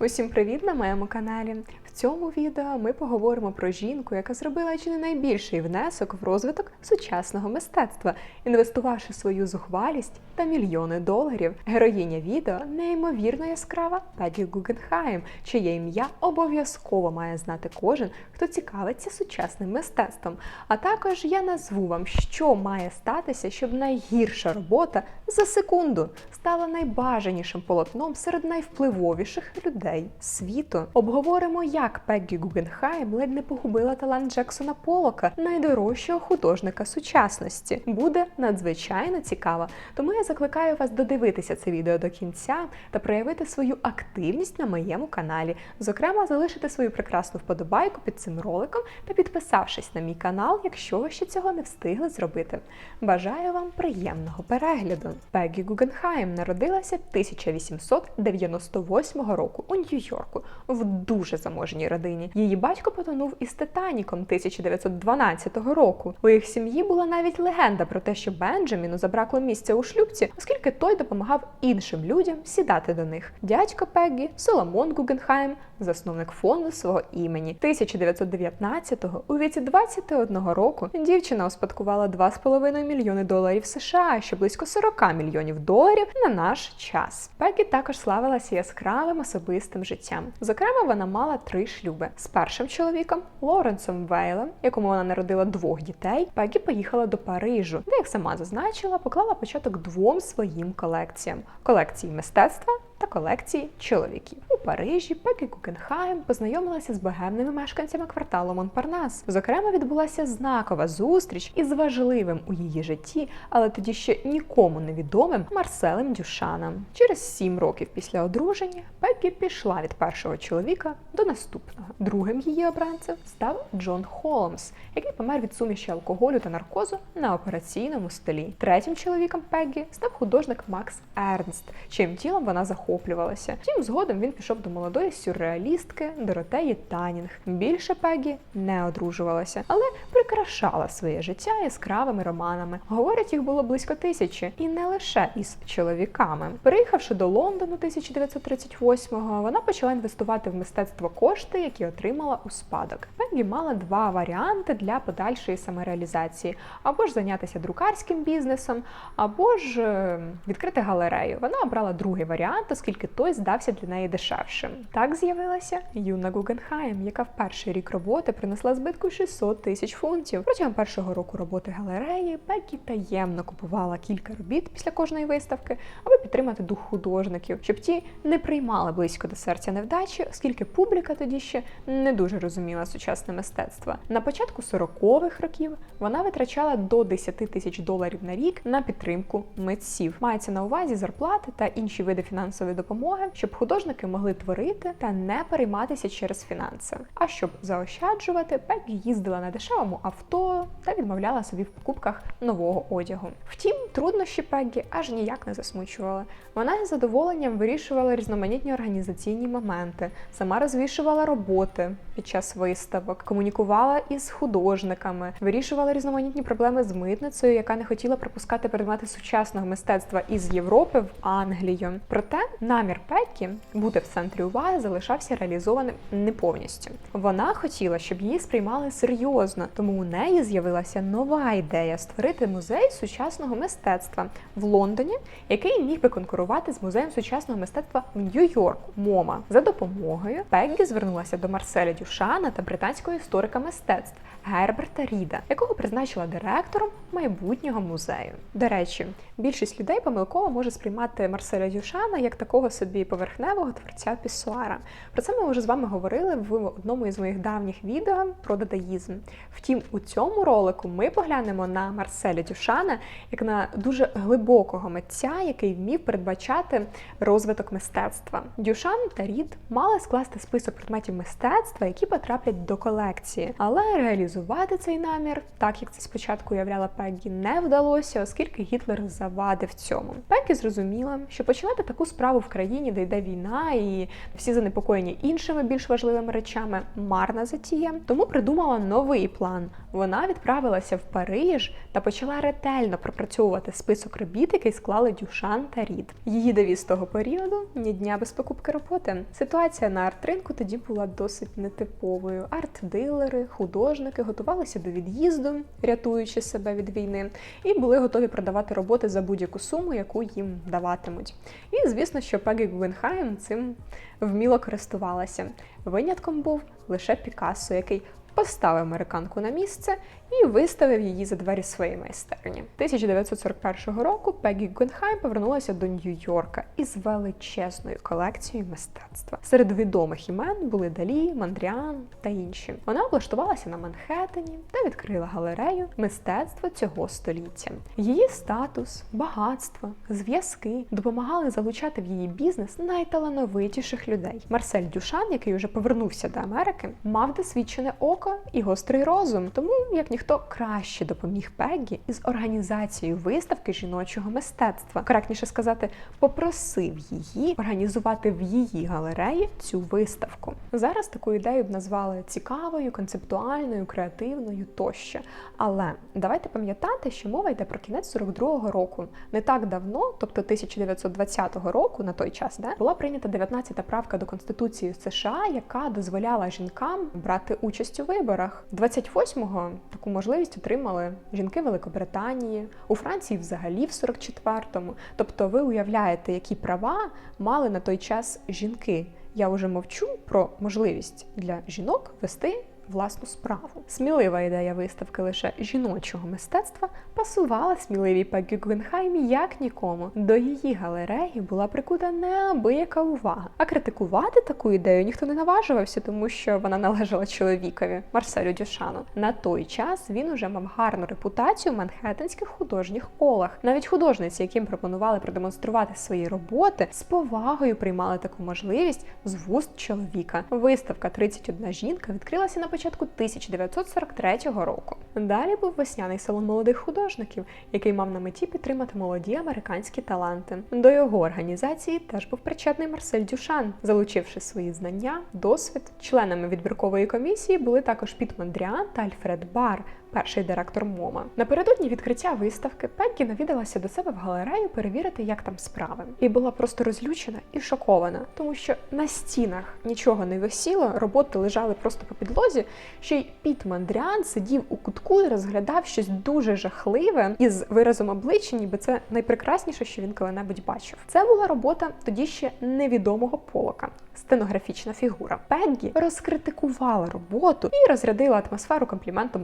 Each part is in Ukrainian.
Усім привіт на моєму каналі. В цьому відео ми поговоримо про жінку, яка зробила чи не найбільший внесок в розвиток сучасного мистецтва, інвестувавши свою зухвалість та мільйони доларів. Героїня відео неймовірно яскрава Пегі Гугенхайм, чиє ім'я обов'язково має знати кожен, хто цікавиться сучасним мистецтвом. А також я назву вам, що має статися, щоб найгірша робота за секунду стала найбажанішим полотном серед найвпливовіших людей світу. Обговоримо, як Пеггі Гугенхайм ледь не погубила талант Джексона Полока, найдорожчого художника сучасності. Буде надзвичайно цікаво. Тому я закликаю вас додивитися це відео до кінця та проявити свою активність на моєму каналі. Зокрема, залишити свою прекрасну вподобайку під цим роликом та підписавшись на мій канал, якщо ви ще цього не встигли зробити. Бажаю вам приємного перегляду. Пеггі Гугенхайм народилася 1898 року Нью-Йорку в дуже заможній родині. Її батько потонув із Титаніком 1912 року. У їх сім'ї була навіть легенда про те, що Бенджаміну забракло місця у шлюбці, оскільки той допомагав іншим людям сідати до них. Дядько Пеггі Соломон Гугенхайм, засновник фонду свого імені. 1919-го, у віці 21 року, дівчина успадкувала 2,5 мільйони доларів США, що близько 40 мільйонів доларів на наш час. Пегі також славилася яскравим особистим життям. Зокрема, вона мала три шлюби з першим чоловіком Лоренсом Вейлем, якому вона народила двох дітей. Пегі поїхала до Парижу, де, як сама зазначила, поклала початок двом своїм колекціям: колекції мистецтва та колекції чоловіків. У Парижі Пегі Гугенхайм познайомилася з богемними мешканцями кварталу Монпарнас. Зокрема, відбулася знакова зустріч із важливим у її житті, але тоді ще нікому невідомим Марселем Дюшаном. Через сім років після одруження Пегі пішла від першого чоловіка до наступного. Другим її обранцем став Джон Холмс, який помер від суміші алкоголю та наркозу на операційному столі. Третім чоловіком Пеггі став художник Макс Ернст, чим тілом вона захоплювалася. Втім, згодом він пішов до молодої сюрреалістки Доротеї Танінг. Більше Пеггі не одружувалася, але прикрашала своє життя яскравими романами. Говорять, їх було близько тисячі, і не лише із чоловіками. Переїхавши до Лондону 1938-го, вона почала інвестувати в мистецтво кошти, які отримала у спадок. Пеггі мала два варіанти для подальшої самореалізації: або ж зайнятися друкарським бізнесом, або ж е, відкрити галерею. Вона обрала другий варіант, оскільки той здався для неї дешевшим. Так з'явилася Юна Гугенхайм, яка в перший рік роботи принесла збитку 600 тисяч фунтів. Протягом першого року роботи галереї Пеггі таємно купувала кілька робіт після кожної виставки, аби підтримати дух художників, щоб ті не приймали близько до серця невдачі, оскільки публіка тоді ще не дуже розуміла сучасне мистецтво. На початку 40-х років вона витрачала до 10 тисяч доларів на рік на підтримку митців. Мається на увазі зарплати та інші види фінансової допомоги, щоб художники могли творити та не перейматися через фінанси. А щоб заощаджувати, Пеггі їздила на дешевому авто та відмовляла собі в покупках нового одягу. Втім, труднощі Пеггі аж ніяк не засмучували. Вона із задоволенням вирішувала різноманітні організаційні моменти, сама розвішувала роботи під час виставок, комунікувала із художниками, вирішувала різноманітні проблеми з митницею, яка не хотіла пропускати предмети сучасного мистецтва із Європи в Англію. Проте намір Пеккі бути в центрі уваги залишався реалізованим не повністю. Вона хотіла, щоб її сприймали серйозно, тому у неї з'явилася нова ідея створити музей сучасного мистецтва в Лондоні, який міг би конкурувати з музеєм сучасного мистецтва в Нью-Йорку. МОМА за допомогою Пеггі звернулася до Марселя Дюшана та британського історика мистецтв Герберта Ріда, якого призначила директором майбутнього музею. До речі, більшість людей помилково може сприймати Марселя Дюшана як такого собі поверхневого творця пісуара. Про це ми вже з вами говорили в одному із моїх давніх відео про дадаїзм. Втім, у цьому ролику ми поглянемо на Марселя Дюшана як на дуже глибокого митця, який вмів передбачати розвиток мистецтва. Дюшан та Рід мали скласти список предметів мистецтва, які потраплять до колекції, але реалізувати цей намір, так як це спочатку уявляла Пеггі, не вдалося, оскільки Гітлер завадив цьому. Пеггі зрозуміла, що починати таку справу в країні, де йде війна, і всі занепокоєні іншими більш важливими речами. Марна затія. Тому придумала новий план. Вона відправилася в Париж та почала ретельно пропрацьовувати список робіт, який склали Дюшан та Рід. Її девіз того періоду ні дня без покупки роботи. Ситуація на арт-ринку тоді була досить нетиповою. Арт-дилери, художники готувалися до від'їзду, рятуючи себе від війни, і були готові продавати роботи за будь-яку суму, яку їм даватимуть. І звісно, що Пегі Гугенхайм цим вміло користувалася. Винятком був лише Пікассо, який поставив американку на місце і виставив її за двері своєї майстерні. 1941 року Пегі Гугенхайм повернулася до Нью-Йорка із величезною колекцією мистецтва. Серед відомих імен були Далі, Мандріан та інші. Вона облаштувалася на Манхеттені та відкрила галерею мистецтва цього століття. Її статус, багатство, зв'язки допомагали залучати в її бізнес найталановитіших людей. Марсель Дюшан, який уже повернувся до Америки, мав досвідчене око і гострий розум, тому як ніхто краще допоміг Пеггі із організацією виставки жіночого мистецтва. Коректніше сказати, попросив її організувати в її галереї цю виставку. Зараз таку ідею б назвали цікавою, концептуальною, креативною тощо. Але давайте пам'ятати, що мова йде про кінець 42-го року. Не так давно, тобто 1920 року, на той час, де була прийнята 19-та правка до Конституції США, яка дозволяла жінкам брати участь у виборах. 28-го таку можливість отримали жінки Великобританії, у Франції взагалі в 44-му. Тобто, ви уявляєте, які права мали на той час жінки. Я вже мовчу про можливість для жінок вести власну справу. Смілива ідея виставки лише жіночого мистецтва пасувала сміливій Пегі Гугенхайм як нікому. До її галереї була прикута неабияка увага. А критикувати таку ідею ніхто не наважувався, тому що вона належала чоловікові Марселю Дюшану. На той час він уже мав гарну репутацію в манхеттенських художніх колах. Навіть художниці, яким пропонували продемонструвати свої роботи, з повагою приймали таку можливість з вуст чоловіка. Виставка «31 жінка відкрилася на початку 1943 року. Далі був весняний салон молодих художників, який мав на меті підтримати молоді американські таланти. До його організації теж був причетний Марсель Дюшан, залучивши свої знання, досвід. Членами відбіркової комісії були також Піт Мандріан та Альфред Бар, перший директор МОМА. Напередодні відкриття виставки Пеггі навідалася до себе в галерею перевірити, як там справи, і була просто розлючена і шокована, тому що на стінах нічого не висіло, роботи лежали просто по підлозі. Ще й Піт Мандріан сидів у кутку і розглядав щось дуже жахливе із виразом обличчя, ніби це найпрекрасніше, що він коли-небудь бачив. Це була робота тоді ще невідомого полока. Стенографічна фігура Пеггі розкритикувала роботу і розрядила атмосферу компліментом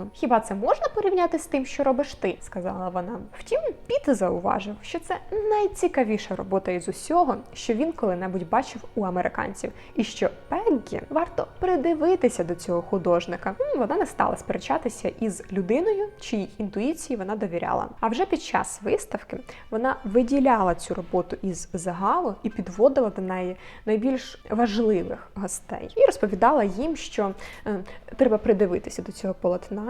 Мадріану. Хіба це можна порівняти з тим, що робиш ти? сказала вона. Втім, Піт зауважив, що це найцікавіша робота із усього, що він коли-небудь бачив у американців, і що Пеггі варто придивитися до цього художника. Вона не стала сперечатися із людиною, чиїй інтуїції вона довіряла. А вже під час виставки вона виділяла цю роботу із загалу і підводила до неї найбільш важливих гостей і розповідала їм, що е, треба придивитися до цього полотна,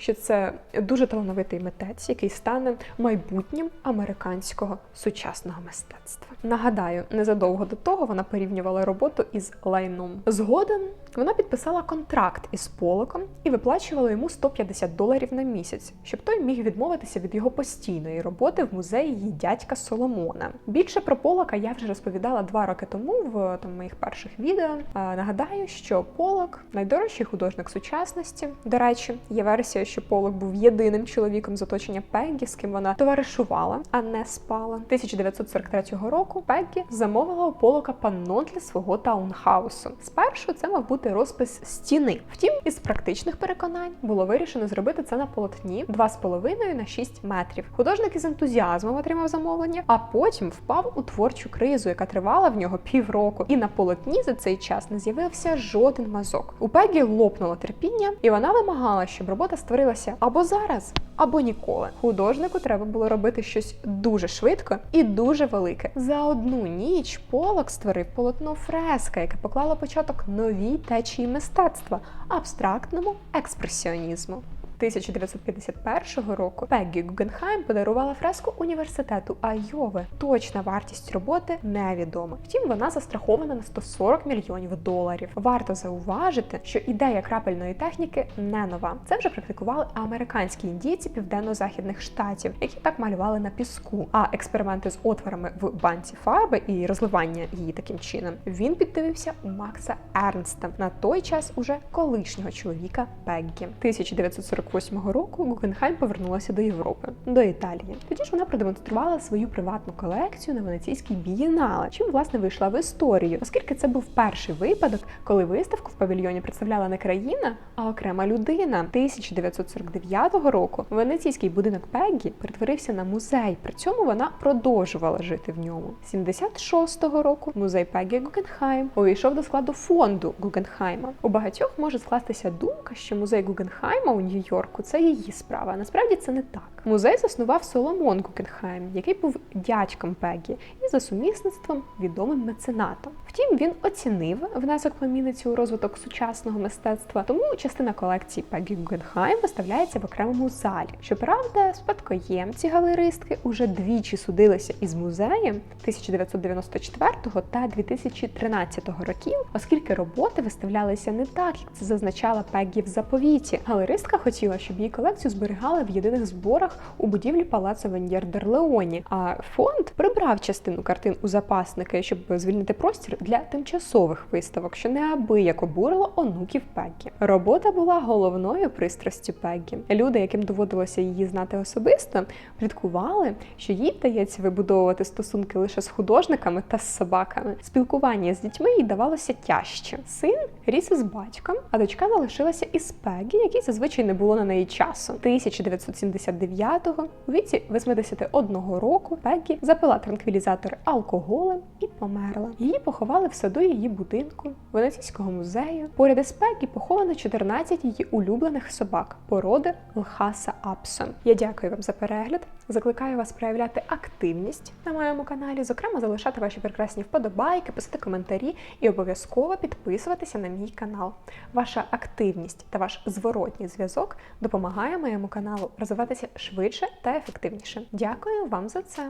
що це дуже талановитий митець, який стане майбутнім американського сучасного мистецтва. Нагадаю, незадовго до того вона порівнювала роботу із лайном. Згодом вона підписала контракт із Полоком і виплачувала йому 150 доларів на місяць, щоб той міг відмовитися від його постійної роботи в музеї її дядька Соломона. Більше про Полока я вже розповідала два роки тому в там моїх перших відео. А, нагадаю, що Полок найдорожчий художник сучасності. До речі, є версія, що Полок був єдиним чоловіком з оточення Пеггі, з ким вона товаришувала, а не спала. 1943 року Пеггі замовила у Полока панно для свого таунхаусу. Спершу це мав бути розпис стіни. Втім, із практичних переконань було вирішено зробити це на полотні 2,5 на 6 метрів. Художник із ентузіазмом отримав замовлення, а потім впав у творчу кризу, яка тривала в нього півроку. І на полотні за цей час не з'явився жоден мазок. У Пегі лопнуло терпіння, і вона вимагала, щоб робота створилася або зараз, або ніколи. Художнику треба було робити щось дуже швидко і дуже велике. За одну ніч Полок створив полотно фреска, яке поклало початок новій течії мистецтва абстрактному експресіонізму. 1951 року Пеггі Гугенхайм подарувала фреску університету Айови. Точна вартість роботи невідома. Втім, вона застрахована на 140 мільйонів доларів. Варто зауважити, що ідея крапельної техніки не нова. Це вже практикували американські індійці південно-західних штатів, які так малювали на піску. А експерименти з отворами в банці фарби і розливання її таким чином він піддивився у Макса Ернста на той час уже колишнього чоловіка Пеггі. 1948 року Гугенхайм повернулася до Європи, до Італії. Тоді ж вона продемонструвала свою приватну колекцію на Венеційській бієнале, чим власне вийшла в історію, оскільки це був перший випадок, коли виставку в павільйоні представляла не країна, а окрема людина. 1949 року венеційський будинок Пеггі перетворився на музей. При цьому вона продовжувала жити в ньому. 76-го року музей Пеггі Гугенхайм увійшов до складу фонду Гугенхайма. У багатьох може скластися думка, що музей Гугенхайма у Нью-Йорку це її справа. Насправді це не так. Музей заснував Соломон Гугенхайм, який був дядьком Пеггі і за сумісництвом відомим меценатом. Втім, він оцінив внесок племінниці у розвиток сучасного мистецтва, тому частина колекції Пеггі Гугенхайм виставляється в окремому залі. Щоправда, спадкоємці галеристки уже двічі судилися із музеєм 1994 та 2013 років, оскільки роботи виставлялися не так, як це зазначала Пеггі в заповіті. Галеристка хотіла, щоб її колекцію зберігали в єдиних зборах у будівлі палацу Веньєр Дерлеоні. А фонд прибрав частину картин у запасники, щоб звільнити простір для тимчасових виставок, що неабияк обурило онуків Пеггі. Робота була головною пристрастю Пеггі. Люди, яким доводилося її знати особисто, пліткували, що їй вдається вибудовувати стосунки лише з художниками та з собаками. Спілкування з дітьми їй давалося тяжче. Син ріс із батьком, а дочка залишилася із Пегі, якій зазвичай не було на неї часу. 1979-го, у віці 81 року, Пегі запила транквілізатор алкоголем і померла. Її поховали в саду її будинку, Венеційського музею. Поряд із Пегі поховано 14 її улюблених собак породи Лхаса Апсон. Я дякую вам за перегляд. Закликаю вас проявляти активність на моєму каналі, зокрема залишати ваші прекрасні вподобайки, писати коментарі і обов'язково підписуватися на мій канал. Ваша активність та ваш зворотній зв'язок допомагає моєму каналу розвиватися швидше та ефективніше. Дякую вам за це.